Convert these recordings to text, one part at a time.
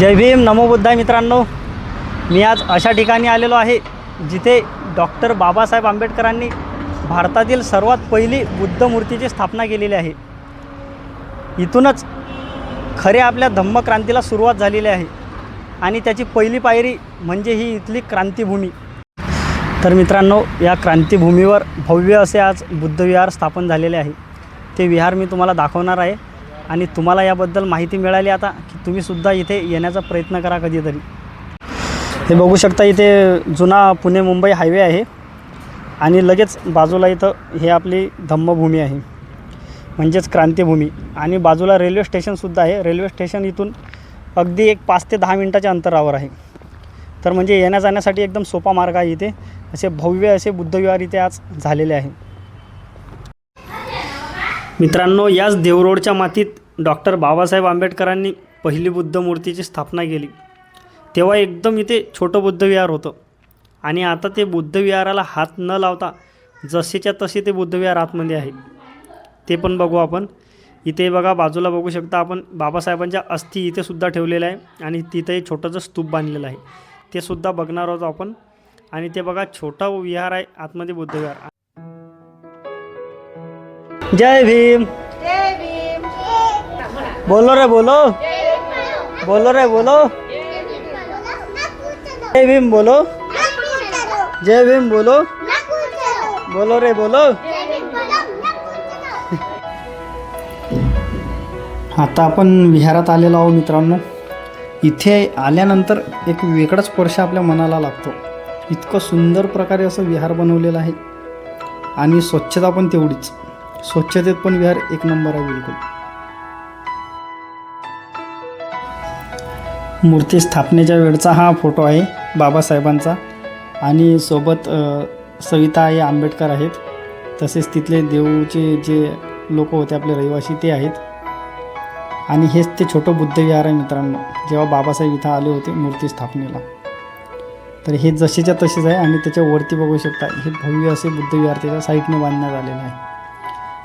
जय भीम नमो बुद्धाय मित्रांनो. मी आज अशा ठिकाणी आलेलो आहे जिथे डॉक्टर बाबासाहेब आंबेडकरांनी भारतातील सर्वात पहिली बुद्ध मूर्तीची स्थापना केलेली आहे. इथूनच खरे आपल्या धम्मक्रांतीला सुरुवात झालेली आहे आणि त्याची पहिली पायरी म्हणजे ही इथली क्रांतीभूमी. तर मित्रांनो या क्रांतीभूमीवर भव्य असे आज बुद्धविहार स्थापन झालेले आहे. ते विहार मी तुम्हाला दाखवणार आहे. आणि तुम्हाला याबद्दल माहिती मिळाली आता की तुम्हीसुद्धा इथे येण्याचा प्रयत्न करा कधीतरी. हे बघू शकता इथे जुना पुणे मुंबई हायवे आहे आणि लगेच बाजूला इथं हे आपली धम्मभूमी आहे. म्हणजेच क्रांतीभूमी. आणि बाजूला रेल्वे स्टेशनसुद्धा आहे. रेल्वे स्टेशन इथून अगदी एक पाच ते दहा मिनटाच्या अंतरावर आहे. तर म्हणजे येण्या जाण्यासाठी एकदम सोपा मार्ग आहे इथे. असे भव्य असे बुद्धविहार इथे आज झालेले आहे. मित्रांनो याच देवरोडच्या मातीत डॉक्टर बाबासाहेब आंबेडकरांनी पहिली बुद्ध मूर्तीची स्थापना केली. तेव्हा एकदम इथे छोटं बुद्धविहार होतं. आणि आता ते बुद्धविहाराला हात न लावता जसेच्या तसे ते बुद्धविहार आतमध्ये आहे. ते पण बघू आपण. इथे बघा बाजूला बघू शकता आपण बाबासाहेबांच्या अस्थी इथे सुद्धा ठेवलेल्या आहे आणि तिथे एक छोटंसं स्तूप बांधलेलं आहे. ते सुद्धा बघणार आहोत आपण. आणि ते बघा छोटा विहार आहे आतमध्ये बुद्धविहार जय भीम। बोलो रे बोलो। बोलो रे बोलो। जय भीम बोलो। जय भीम बोलो। बोलो रे बोलो। आता आपण विहारात आलेलो आहोत मित्रांनो. इथे आल्यानंतर एक वेगळाच स्पर्श आपल्या मनाला लागतो. इतकं सुंदर प्रकारे असं विहार बनवलेलं आहे. आणि स्वच्छता पण तेवढीच. स्वच्छतेत पण विहार एक नंबर आहे बिलकुल. मूर्ती स्थापनेच्या वेळचा हा फोटो आहे बाबासाहेबांचा. आणि सोबत सविता आई आंबेडकर आहेत. तसेच तिथले देऊचे जे लोक होते आपले रहिवासी ते आहेत. आणि हेच ते छोटं बुद्धविहार आहे मित्रांनो. जेव्हा बाबासाहेब इथं आले होते मूर्ती स्थापनेला. तर हे जसेच्या तसेच आहे आणि त्याच्यावरती बघू शकता हे भव्य असे बुद्धविहार त्याच्या साईडने बांधण्यात आलेलं आहे.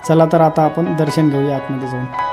चला तर आता आपण दर्शन घेऊया आतमध्ये जाऊन.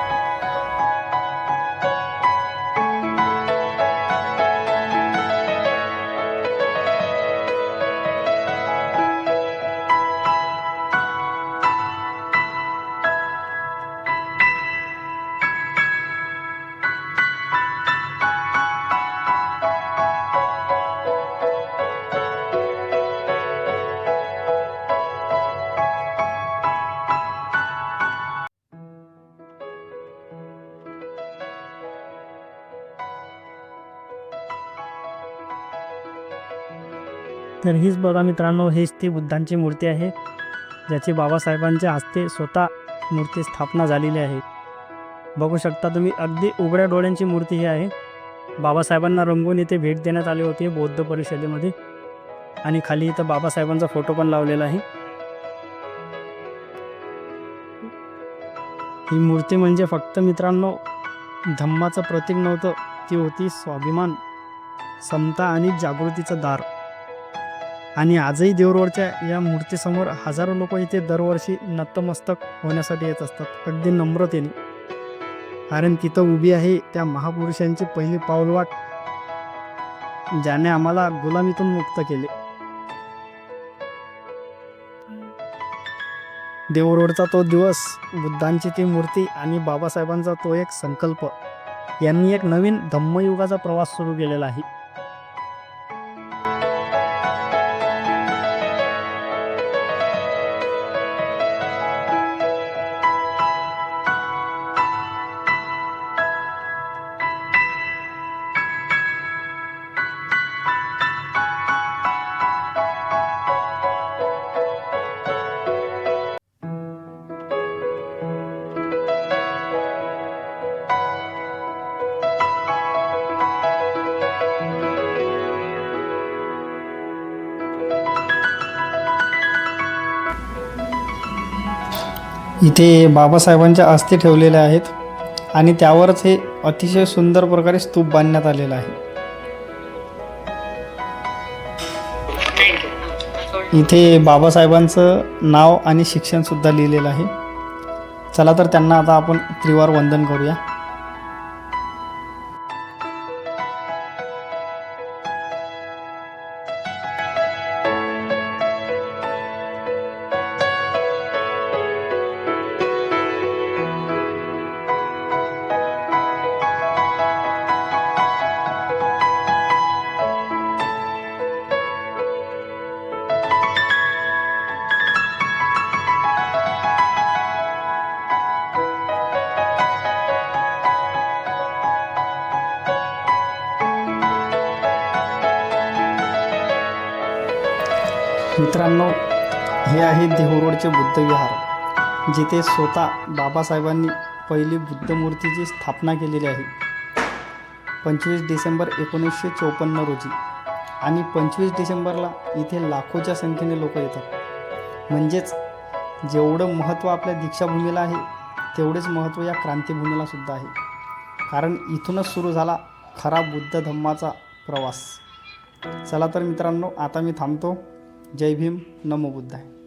तर हीच बघा मित्रांनो हीच ती बुद्धांची मूर्ती आहे ज्याची बाबासाहेबांच्या हस्ते स्वतः मूर्ती स्थापना झालेली आहे. बघू शकता तुम्ही अगदी उघड्या डोळ्यांची मूर्ती ही आहे. बाबासाहेबांना रंगून इथे भेट देण्यात आली होती बौद्ध परिषदेमध्ये. आणि खाली इथं बाबासाहेबांचा फोटो पण लावलेला आहे. ही मूर्ती म्हणजे फक्त मित्रांनो धम्माचं प्रतीक नव्हतं ती होती स्वाभिमान समता आणि जागृतीचं दार. आणि आजही देवरोडच्या या मूर्तीसमोर हजारो लोक इथे दरवर्षी नतमस्तक होण्यासाठी येत असतात. अगदी नम्रतेने. कारण तिथं उभी आहे त्या महापुरुषांची पहिली पाऊलवाट ज्याने आम्हाला गुलामीतून मुक्त केले. देवरोडचा तो दिवस बुद्धांची ती मूर्ती आणि बाबासाहेबांचा तो एक संकल्प. यांनी एक नवीन धम्मयुगाचा प्रवास सुरू केलेला आहे. इथे बाबासाहेबांच्या अस्थी ठेवलेल्या आहेत आणि त्यावरच हे अतिशय सुंदर प्रकारे स्तूप बांधण्यात आलेलं आहे. इथे बाबासाहेबांचं नाव आणि शिक्षणसुद्धा लिहिलेलं आहे. चला तर त्यांना आता आपण त्रिवार वंदन करूया. मित्रांनो हे आहे देहू बुद्ध विहार जिथे स्वतः बाबासाहेबांनी पहिली बुद्ध मूर्तीची स्थापना केलेली आहे. पंचवीस डिसेंबर एकोणीसशे चोपन्न रोजी आणि पंचवीस डिसेंबरला इथे लाखोच्या संख्येने लोक येतात. म्हणजेच जेवढं महत्त्व आपल्या दीक्षाभूमीला आहे तेवढेच महत्त्व या क्रांतीभूमीला सुद्धा आहे. कारण इथूनच सुरू झाला खरा बुद्ध धम्माचा प्रवास. चला तर मित्रांनो आता मी थांबतो. जय भीम नमो बुद्धाय.